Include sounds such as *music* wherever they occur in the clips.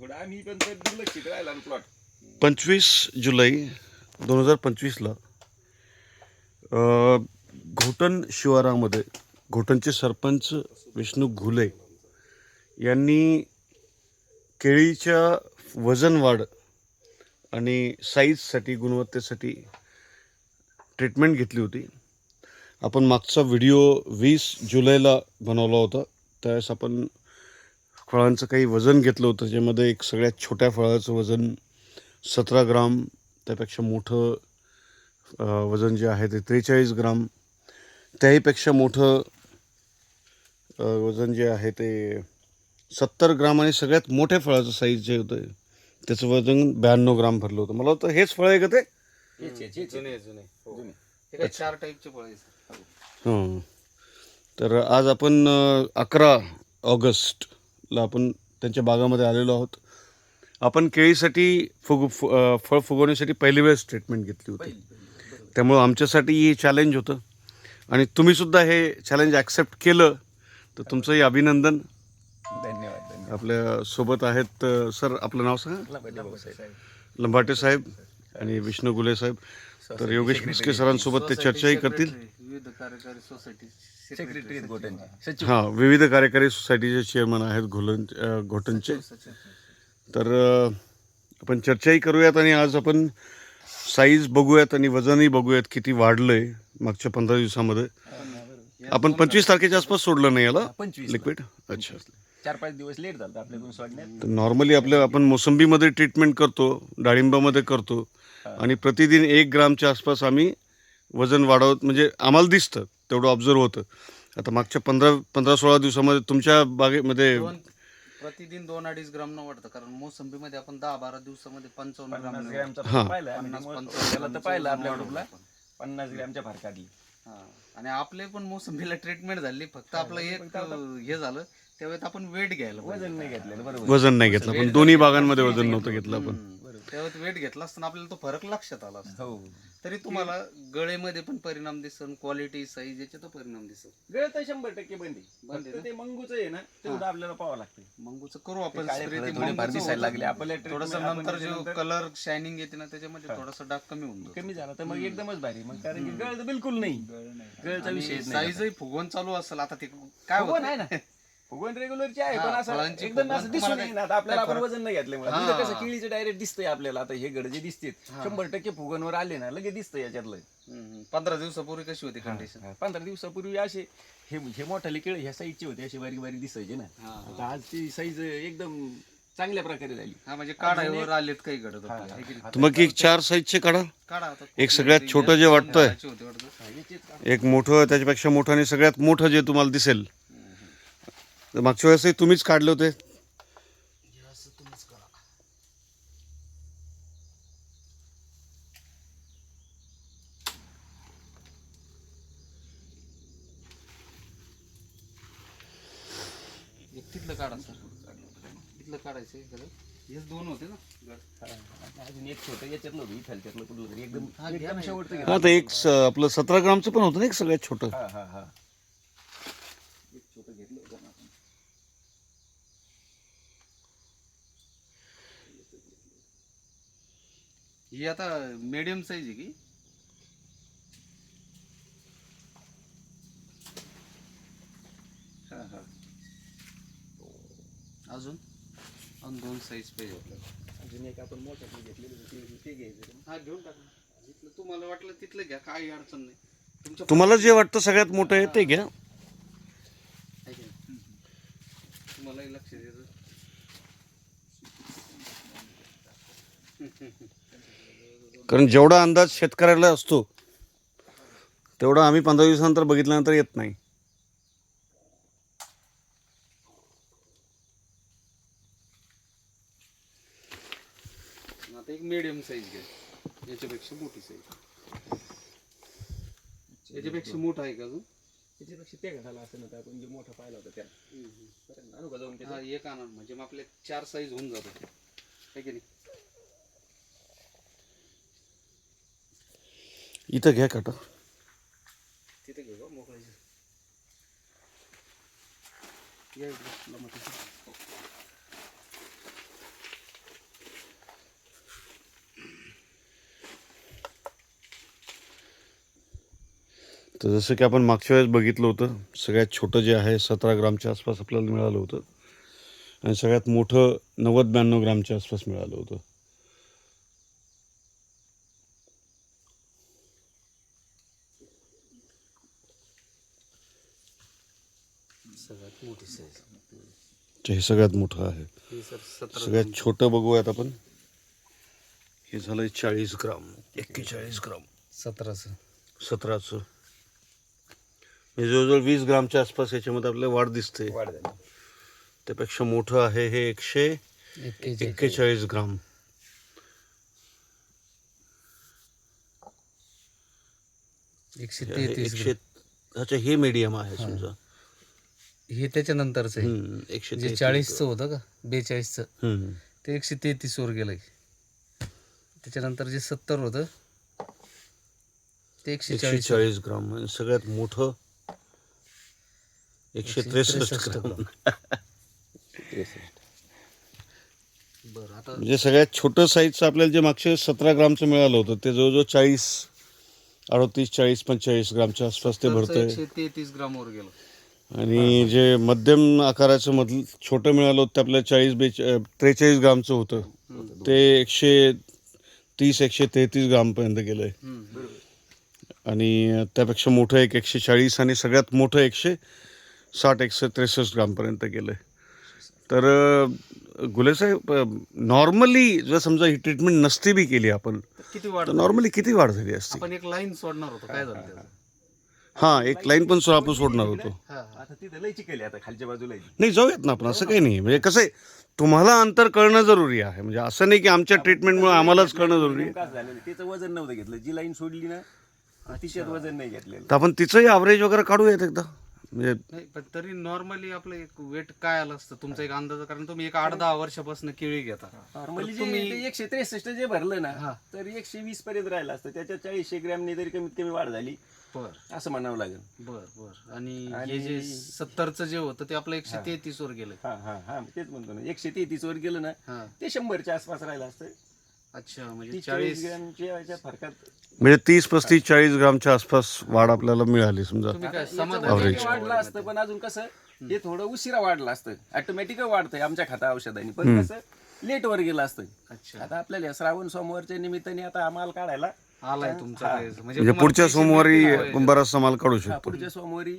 थोडं आम्ही पण तर दुर्लक्षित राहिला प्लॉट पंचवीस जुलै दोन हजार पंचवीसला घोटण शिवारामध्ये घोटणचे सरपंच विष्णू घुले यांनी केळीच्या वजन वाढ आणि साईजसाठी गुणवत्तेसाठी ट्रीटमेंट घेतली होती. आपण मागचा व्हिडिओ वीस जुलैला बनवला होता. त्यावेळेस आपण फळांचं काही वजन घेतलं होतं ज्यामध्ये एक सगळ्यात छोट्या फळाचं वजन सतरा ग्राम त्यापेक्षा मोठं वजन जे आहे ते त्रेचाळीस ग्राम. त्याहीपेक्षा मोठं वजन जे आहे ते सत्तर ग्राम आणि सगळ्यात मोठ्या फळाचं साईज जे होतं त्याचं वजन ब्याण्णव ग्राम भरलं होतं. मला वाटतं हेच फळ आहे का ते? हो. हे चार टाईपचे फळ आहे सर. हां. तर आज आपण अकरा ऑगस्टला आपण त्यांच्या बागामध्ये आलेलो आहोत. आपण केळीसाठी फुग फु फळ फुगवण्यासाठी पहिली वेळेस ट्रीटमेंट घेतली होती. त्यामुळं आमच्यासाठी हे चॅलेंज होतं. आणि तुम्हीसुद्धा हे चॅलेंज ॲक्सेप्ट केलं तर तुमचंही अभिनंदन. धन्यवाद आपल्यासोबत आहेत सर आपलं नाव सांगा. लंबाटे साहेब. आणि विष्णू गुले साहेब तर योगेश मिस्के सरांसोबत ते चर्चाही करतील. सेक्रेटरी, विविध कार्यकारी सोसायटी सेक्रेटरी आहेत गोट्यांचे. सचिव. हां विविध कार्यकारी सोसायटीचे चेअरमन आहेत घोलन अ, घोटनचे. तर अ, आपण चर्चाही करूयात आणि आज आपण साईज बघूयात आणि वजनही बघूयात किती वाढलंय मागच्या पंधरा दिवसामध्ये. आपण पंचवीस तारखेच्या आसपास सोडलं नाही याला? पंचवीस. लिक्विड अच्छा. चार पाच दिवस लेट झालं आपल्याकडून सोडण्यात. तर नॉर्मली आपल्या आपण मोसंबीमध्ये ट्रीटमेंट करतो डाळिंबामध्ये करतो. आणि प्रतिदिन एक ग्रामच्या आसपास आम्ही वजन वाढवत म्हणजे आम्हाला दिसतं तेवढं ऑब्झर्व होतं. आता मागच्या पंधरा पंधरा सोळा दिवसामध्ये तुमच्या बागेमध्ये दोन प्रतिदिन दोन अडीच ग्राम न वाढतं कारण मोसंबीमध्ये आपण दहा बारा दिवसामध्ये पंचावन्न ग्राम ग्रॅमचा पाहिला आपल्या ग्रुपला. पन्नास ग्रॅमच्या काढली हा. आणि आपले पण मोसंबीला ट्रीटमेंट झाली फक्त आपलं एक हे झालं त्यावेळेस आपण वेट घ्यायला. वजन नाही घेतलेलं बरोबर. वजन नाही घेतलं पण दोन्ही बागांमध्ये वजन नव्हतं घेतलं. आपण. त्यावेळेस वेट घेतला असताना आपल्याला तो फरक लक्षात आला असता. हो. तरी तुम्हाला गळेमध्ये पण परिणाम दिसन क्वालिटी साईज याच्यात परिणाम दिसन. गळ तर शंभर टक्के बंदी. बंद आहे फक्त ते मंगूच आहे ना तेवढं आपल्याला पाहावं लागतं मंगूचं करू आपण काळे spray. फळं ते थोडेफार मंगूचं दिसायला होतं. लागले आपल्याला थोडस treatment आपण नंतर जो कलर शायनिंग येते ना त्याच्यामध्ये थोडासा डाग कमी होऊन जातो. कमी झाला तर मग एकदमच भारी. मग कारण की गळ तर बिलकुल नाही. गळचा विषयच नाही साईजही फुगवून चालू असेल आता ते काय फुगवण होत? आहे ना. *laughs* फुगवण रेग्युलरची आहे हा, पण असं फळांची एकदम फुगवण. असं दिसून तुम्हाला येईल ना आता आपल्याला आपण? वजन नाही घेतल्यामुळे हा. तिथं कसं केळीचं डायरेक्ट दिसतंय आपल्याला. आता हे गड जे दिसते शंभर टक्के फुगणवर आले ना लगेच दिसतं याच्यातलं. पंधरा दिवसापूर्वी कशी होती कंडिशन पंधरा दिवसापूर्वी असे हे हे मोठाले केळ ह्या साईजचे होते असे बारीक बारीक दिसायचे ना. हा, आता आज ती साईज एकदम चांगल्या प्रकारे झाली. हा म्हणजे काढावर आलेत काही घडत? तर मग एक चार साईजचे काढा. काढा आता. एक सगळ्यात छोटं जे वाटतंय. होती वाटतं. एक मोठं त्याच्यापेक्षा मोठं आणि सगळ्यात मोठं जे तुम्हाला दिसेल मागच्या वेळेसही तुम्हीच काढले होते. एक तिथलं काढा सर. तिथलं काढायचं इकडं. हेच दोन होते ना. अजून एक छोटं याच्यातलं होतं. कुठलं एकदम. शेवटचं एक स- आपलं सतरा ग्रामचं पण होतं ना एक सगळ्यात छोटं. हा हा हा एक छोटं घेतलं होतं ना आपण. ही आता मीडियम साईज आहे की? हा हा. अजून? अजून दोन साईज पाहिजे आपल्याला. अजून एक आपण मोठ्यातलं घेतलेलं ते घ्यायचं हा घेऊन टाका. जिथलं तुम्हाला वाटलं तिथलं घ्या काही अडचण नाही. तुमच्या तुम्हाला जे वाटतं सगळ्यात मोठं आहे ते घ्या. आहे की नाही? तुम्हालाही लक्ष द्यायचं कारण जेवढा अंदाज शेतकऱ्याला असतो तेवढा आम्ही पंधरा दिवसानंतर बघितल्यानंतर येत नाही. आता एक मिडियम साईज घ्या. याच्यापेक्षा मोठी साईज याच्यापेक्षा मोठा आहे का अजून? त्याच्यापेक्षा ते घाला असं नव्हतं आपण जे मोठं पाहिलं होतं त्याला आणू का जाऊन त्याचं? हा एक आणा म्हणजे मग आपले चार साईज होऊन जातात. आहे की नाही? इथं घ्या काटा. तर जसं की आपण मागच्या वेळेस बघितलं होतं सगळ्यात छोटं जे आहे सतरा ग्रामच्या आसपास आपल्याला मिळालं होतं. आणि सगळ्यात मोठं नव्वद ब्याण्णव ग्रामच्या आसपास मिळालं होतं. हे सगळ्यात मोठं आहे. सगळ्यात छोटं बघूयात आपण. हे झालं चाळीस ग्राम. एक्केचाळीस ग्राम. सतराचं. सतराचं. म्हणजे जवळजवळ वीस ग्रामच्या आसपास याच्यामध्ये आपल्याला वाढ दिसते. त्यापेक्षा मोठं आहे हे एकशे एक्केचाळीस. ग्राम. एकशे आहे तेहतीस एकशे अच्छा हे मीडियम आहे समजा. हे त्याच्यानंतरचं आहे. हम्म, एकशे जे तेहतीस चाळीसचं होतं का? बेचाळीसचं. हम्म. ते एकशे तेहतीस वर गेलंय. त्याच्यानंतर जे सत्तर होतं ते एकशे एकशे चाळीस चाळीस ग्राम आणि सगळ्यात मोठं एकशे त्रेसष्ट ग्राम. बरं आता म्हणजे सगळ्यात छोटं साईजचं आपल्याला जे मागचे सतरा ग्रामचं मिळालं होतं ते जवळजवळ चाळीस अडतीस चाळीस पंचेचाळीस ग्रामच्या आसपास ते भरतंय. एकशे तेहतीस ग्राम वर गेलं. आणि जे मध्यम आकाराचं मधलं छोटं मिळालं होतं ते आपल्याला चाळीस बेच त्रेचाळीस ग्रामचं होतं. ते एकशे तीस एकशे तेहतीस ग्रामपर्यंत गेलं आहे. आणि त्यापेक्षा मोठं एक एकशे चाळीस आणि सगळ्यात मोठं एकशे साठ एकशे त्रेसष्ट ग्रामपर्यंत गेलं आहे तर अं, गुले साहेब नॉर्मली जर समजा ही ट्रीटमेंट नसती बी केली आपण किती वाढ नॉर्मली किती वाढ झाली असती? आपण एक लाईन सोडणार होतो काय झालं हां एक लाईन पण सो आपण सोडणार होतो. आता तिथं आता खालच्या बाजूला. नाही जाऊयात ना आपण असं काही नाही. म्हणजे कसं आहे तुम्हाला अंतर कळणं जरुरी आहे. म्हणजे असं नाही की आमच्या ट्रीटमेंटमुळे आम्हालाच कळणं जरुरी आहे. झालेलं वजन नव्हतं घेतलं. जी लाईन सोडली ना तिच्यात वजन नाही घेतलेलं. तर आपण तिचंही ॲव्हरेज वगैरे काढूयात एकदा. म्हणजे नाही पण तरी नॉर्मली आपलं एक वेट काय आलं असतं? तुमचा एक अंदाज कारण तुम्ही एक आठ दहा वर्षापासून केळी घेता. नॉर्मली जे एकशे त्रेसष्ट जे भरलं. ना तर एकशे वीस पर्यंत राहिलं असतं. त्याच्यात चाळीसशे ग्रॅमनी तरी कमीत कमी वाढ झाली बर. असं म्हणावं लागेल. बर बर. आणि आणि- हे जे सत्तरचं जे होतं ते आपलं एकशे तेहतीस वर गेलं. हा हा हा. तेच म्हणतो ना. एकशे तेहतीस वर गेलं ना हा. ते शंभरच्या आसपास राहिलं असतं. अच्छा म्हणजे तीस चाळीस चाळीस. ग्रॅमच्या याच्या फरकात. म्हणजे तीस पस्तीस चाळीस ग्रामच्या आसपास वाढ आपल्याला मिळाली समजा. तुम्ही काय याचं समाधान वजन Average. वाढलं असतं पण अजून कसं हे थोडं उशिरा वाढलं असतं. ऑटोमॅटिक वाढतंय आमच्या खाता औषधाने. पण कसं लेट वर गेलं असतं. अच्छा. आता आपल्याला या श्रावण सोमवारच्या निमित्ताने आता माल काढायला आलाय तुमचा काही- म्हणजे म्हणजे पुढच्या सोमवारी बराचसा माल काढू हा, शकतो. पुढच्या सोमवारी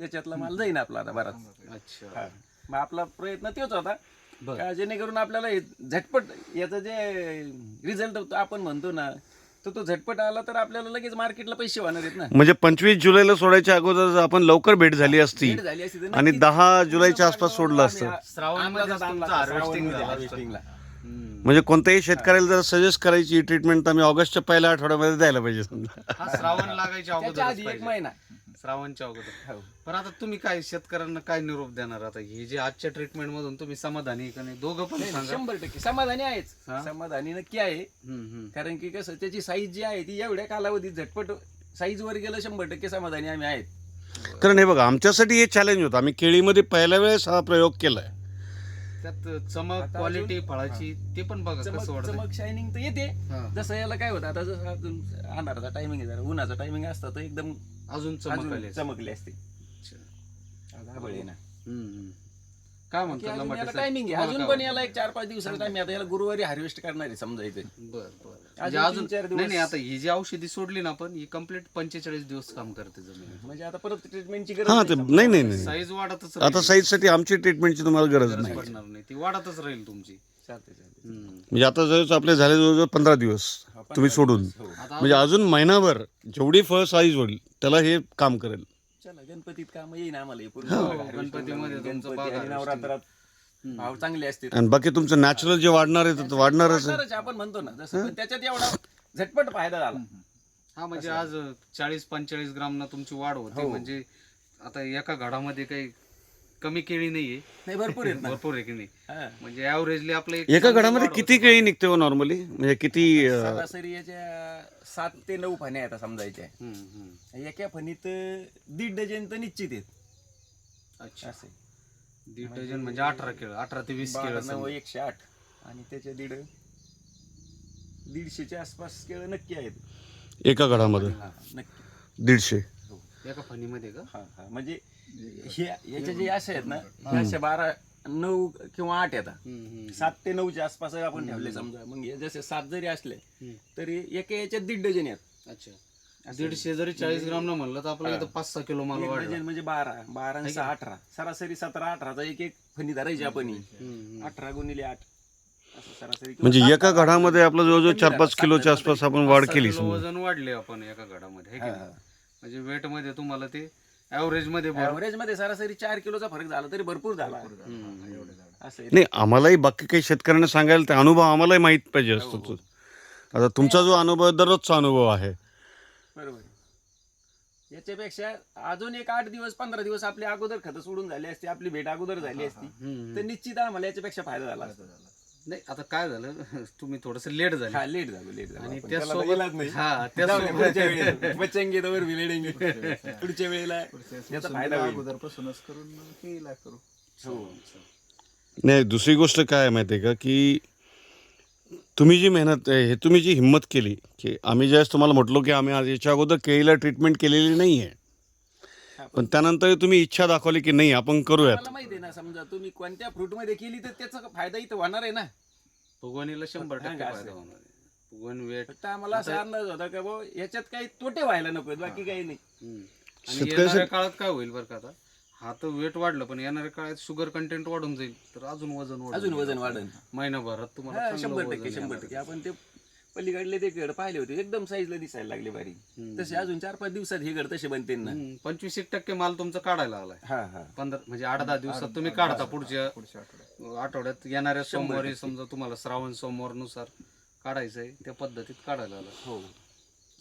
त्याच्यातला माल जाईन आपला आता बराच. अच्छा. हा. मग आपला प्रयत्न तोच होता. बरं. का जेणेकरून आपल्याला हे झटपट याचं जे रिझल्ट आपण म्हणतो ना तर तो झटपट आला तर आपल्याला लगेच मार्केटला पैसे होणार आहेत ना. म्हणजे पंचवीस जुलैला सोडायच्या अगोदर जर आपण लवकर भेट झाली असती भेट झाली असती तर आणि नक्कीच दहा जुलैच्या आसपास सोडलं असतं. तुमचं harvesting झालं असतं. म्हणजे कोणत्याही शेतकऱ्याला जर सजेस्ट करायची ही ट्रीटमेंट तर आम्ही ऑगस्टच्या पहिल्या आठवड्यामध्ये द्यायला पाहिजे समजा. *laughs* हा श्रावण लागायच्या त्याच्या आधी अगोदर एक महिना. श्रावणच्या अगोदर. हो. पण आता तुम्ही काय शेतकऱ्यांना काय निरोप देणार? आता हे जे आजच्या ट्रीटमेंट मधून तुम्ही समाधानी आहे का नाही? दोघं पण नाही, सांगा. शंभर टक्के. समाधानी आहेच. हा? समाधानी नक्की आहे. हम्म, हम्म. कारण की कसं त्याची साईज जी आहे ती एवढ्या कालावधीत झटपट साईज वर गेलं शंभर टक्के समाधानी आम्ही आहेत. कारण हे बघा आमच्यासाठी हे चॅलेंज होतं. आम्ही केळीमध्ये पहिल्या वेळेस हा प्रयोग केलाय. त्यात चमक आता क्वालिटी फळाची ते पण बघा चमक कसं वाटतं चमक शायनिंग तर येते हा. जसं याला काय होतं आता जसं अजून अंधाराचा टायमिंग आहे जरा उन्हाचा टायमिंग असतं तर एकदम अजून चमक अजून आली असते. चमकली असते अच्छा. आता आभाळ आहे ना हम्म, हम्म. काय की म्हणतो अजून साहेब? टायमिंग आहे अजून पण याला एक चार पाच दिवसाचा टाइम आता याला गुरुवारी हार्वेस्ट करणार आहे समजा इथे? बरं बरं. अजून म्हणजे अजून तीन चार दिवस- नाही नाही आता ही जी औषधी सोडली ना आपण ही कंप्लीट पंचेचाळीस दिवस काम करते जमिनीत म्हणजे आता परत ट्रीटमेंटची हा गरज ते नाही नाही नाही नाही. साईज वाढतच आता राहील. साईजसाठी आमची ट्रीटमेंटची तुम्हाला गरज नाही. पडणार नाही. ती वाढतच राहील तुमची. चालते चालते हम्म. म्हणजे आता जवळजवळ आपले झाले जवळजवळ पंधरा दिवस तुम्ही सोडून. हो. म्हणजे अजून महिनाभर जेवढी फळ साईज होईल त्याला हे काम करेल. गणपतीत काम येईन आम्हाला हे पूर्ण गणपतीमध्ये. तुमचं गणपती आणि. नवरात्रात भाव चांगले असतील. आणि बाकी तुमचं नॅचरल जे वाढणार आहे ते तर वाढणारच आहे. वाढणारच आहे, आपण म्हणतो ना जसं पण त्याच्यात एवढा झटपट फायदा झाला. हा म्हणजे आज चाळीस पंचेचाळीस ग्राम ना तुमची वाढ होते हो. म्हणजे आता एका घडामध्ये काही कमी केळी नाहीये. नाही भरपूर आहेत ना. भरपूर आहे की नाही? हा. म्हणजे ऍव्हरेजली आपलं एक वाढ किती. केळी निघते हो नॉर्मली म्हणजे किती अं, सरासरी याच्या सात ते नऊ फण्या आता समजायच्या हम्म, हम्म. एका फणीत दीड डझन तर निश्चित आहेत. अच्छा. असे दीड डझन म्हणजे अठरा केळ अठरा ते वीस केळ बारा नऊ एकशे आठ. आणि त्याच्या दीड दीडशेच्या आसपास केळं नक्की आहेत. एका घडामध्ये हा, नक्की. दीडशे. एका फणीमध्ये का? हा हा. म्हणजे हे याचे जे असे आहेत ना असे बारा नऊ किंवा आठ येतात सात ते नऊच्या आसपास आपण ठेवले समजा. मग हे जसे सात जरी असले. तरी एका याच्यात दीड डझन येत अच्छा. दीडशे जरी चाळीस ग्राम न म्हणलं तर आपल्याला इथं पाच सहा किलो माल वाढला. डझन म्हणजे बारा बारा सहा अठरा. सरासरी सतरा अठराचा एक एक फणी धरायची आपण ही. अठरा गुणिले आठ. असं सरासरी किंवा म्हणजे एका. घडामध्ये आपलं जवळजवळ चार पाच किलोच्या आसपास आपण वाढ केली वजन वाढले आपण एका घडामध्ये. म्हणजे वेटमध्ये तुम्हाला ते ऍव्हरेजमध्ये. Average मध्ये सरासरी चार किलोचा फरक झाला तरी भरपूर झाला. असं आहे. नाही आम्हालाही बाकी काही शेतकऱ्यांना सांगायला ते अनुभव आम्हालाही माहीत पाहिजे असतो तो आता तुमचा जो अनुभव दररोजचा अनुभव आहे बरोबर आहे. याच्यापेक्षा अजून एक आठ दिवस पंधरा दिवस आपली अगोदर खतं सोडून झाली असती आपली भेट अगोदर झाली असती. तर निश्चित आम्हाला याच्यापेक्षा फायदा झाला असता नाही आता काय झालं *laughs* तुम्ही थोडस लेट झाले हा लेट झालो लेट झालो आणि आपण. त्याला नाही. हा जाऊ दे, त्यासोबत पुढच्या वेळेला बचेंगे तोवर भी लढेंगे. पुढच्या वेळेला याचा फायदा होईल अगोदरपासूनच करून केला करू हो. नाही दुसरी गोष्ट काय आहे माहिती आहे का की तुम्ही जी मेहनत आहे, हे तुम्ही जी हिंमत केली की आम्ही ज्यावेळेस तुम्हाला म्हटलो की आम्ही आज याच्या अगोदर केळीला ट्रीटमेंट केलेली नाही आहे पण त्यानंतर तुम्ही इच्छा दाखवली की नाही आपण करूयात. मला माहिती आहे ना समजा तुम्ही कोणत्या फ्रूटमध्ये केली तर त्याचा फायदा इथं होणार आहे ना? फुगवणीला शंभर हा, टक्के असं फायदा आहे. होणार आहे. फुगवण वेट. फक्त आम्हाला असा अंदाज होता का भाऊ याच्यात काही तोटे व्हायला नको बाकी काही नाही. हम्म. आणि शेतकऱ्यासाठी- येणाऱ्या काळात काय होईल बरं का आता? हा तर वेट वाढलं पण येणाऱ्या काळात शुगर कंटेंट वाढून जाईल. तर अजून वजन वाढून अजून जाईल. वजन वाढेल. महिनाभरात तुम्हाला हा, चांगलं शंभर वजन टक्के शंभर येणार टक्के. आपण ते पलीकडले ते गड पाहिले होते एकदम साईजला दिसायला लागले बारी. तसे अजून चार पाच दिवसात हे गड तसे बनते ना. हम्म, पंचवीस एक टक्के माल तुमचा काढायला आलाय. हा हा. पंधरा म्हणजे आठ दहा दिवसात तुम्ही काढता पुढच्या पुढच्या आठवड्यात. आठवड्यात येणाऱ्या सोमवारी समजा तुम्हाला श्रावण सोमवारनुसार काढायचंय त्या पद्धतीत काढायला आलं हो.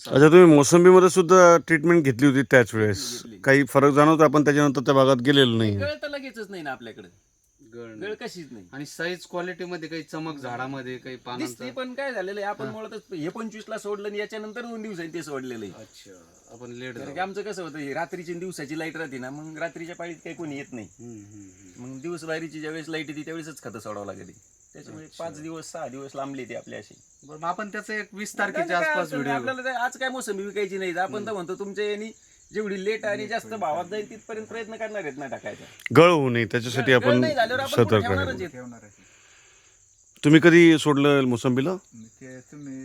अच्छा तुम्ही मोसंबीमध्ये सुद्धा ट्रीटमेंट घेतली होती त्याच वेळेस. काही फरक जाणवतो आपण? त्याच्यानंतर त्या भागात गेलेलो नाही. गळ तर लगेचच नाही ना आपल्याकडे. गळ गळ कशीच नाही. आणि साईज क्वालिटी मध्ये काही चमक झाडामध्ये काही पानांचा दिसते पण काय झालेलं आहे आपण मुळातच हे पंचवीस ला सोडलं आणि याच्यानंतर दोन दिवसांनी ते सोडलेलं आहे. अच्छा आपण लेट कारण की आमचं कसं होतं हे रात्रीची आणि दिवसाची लाइट राहते ना मग रात्रीच्या पाळीत काही कोणी येत नाही. मग दिवस बाहेरची ज्यावेळेस लाइट येते त्यावेळेसच खतं सोडावं लागते. त्याच्यामुळे पाच दिवस सहा दिवस लांबले ते आपले असे. बरं मग आपण त्याचा एक वीस तारखेच्या आसपास. व्हिडिओ आपल्याला ते आज काय मोसंबी विकायची नाही आपण तर म्हणतो तुमच्या यांनी जेवढी लेट आणि जास्त भावात जाईल तिथपर्यंत प्रयत्न करणार आहेत ना टाकायचा. गळ होऊ नये त्याच्यासाठी आपण नाही झाल्यावर आपण पुढे सतर्क ठेवणारच आहे आहेत. ठेवणार आहे. तुम्ही कधी सोडलं मोसंबीला? ते तुम्ही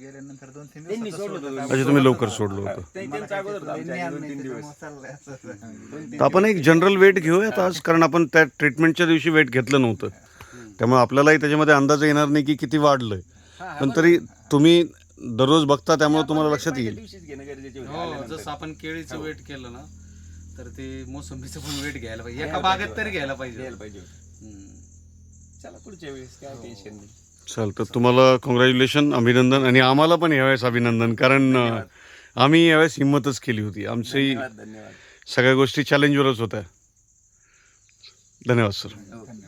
गेल्यानंतर दोन तीन त्यांनी दिवसात सोडलं सोडलं. होतं. अच्छा तुम्ही लवकर सोडलं होतं. ते- अगोदर नाही दिवस. चाललंय असं. तर आपण एक जनरल वेट घेऊयात आज कारण आपण त्या ट्रीटमेंटच्या दिवशी वेट घेतलं नव्हतं. त्यामुळे आपल्यालाही त्याच्यामध्ये अंदाज येणार नाही की किती वाढलंय. पण. तरी तुम्ही दररोज बघता त्यामुळे तुम्हाला लक्षात येईल. दिवशीच घेणं गरजेचे होते, हो आल्यानंतर. जसं आपण केळीचं वेट केलं ना तर ते मोसंबीचं पण वेट घ्यायला पाहिजे. एका बागेत पाहिजे. तरी घ्यायला पाहिजे घ्यायला पाहिजे हम्म. चला पुढच्या वेळेस काय टेन्शन नाही. चल तर तुम्हाला कॉंग्रॅच्युलेशन अभिनंदन आणि आम्हाला पण यावेळेस अभिनंदन कारण अं, आम्ही यावेळेस हिंमतच केली होती. आमची धन्यवाद धन्यवाद. सगळ्या गोष्टी चॅलेंजवरच होत्या. धन्यवाद सर हो, धन्यवाद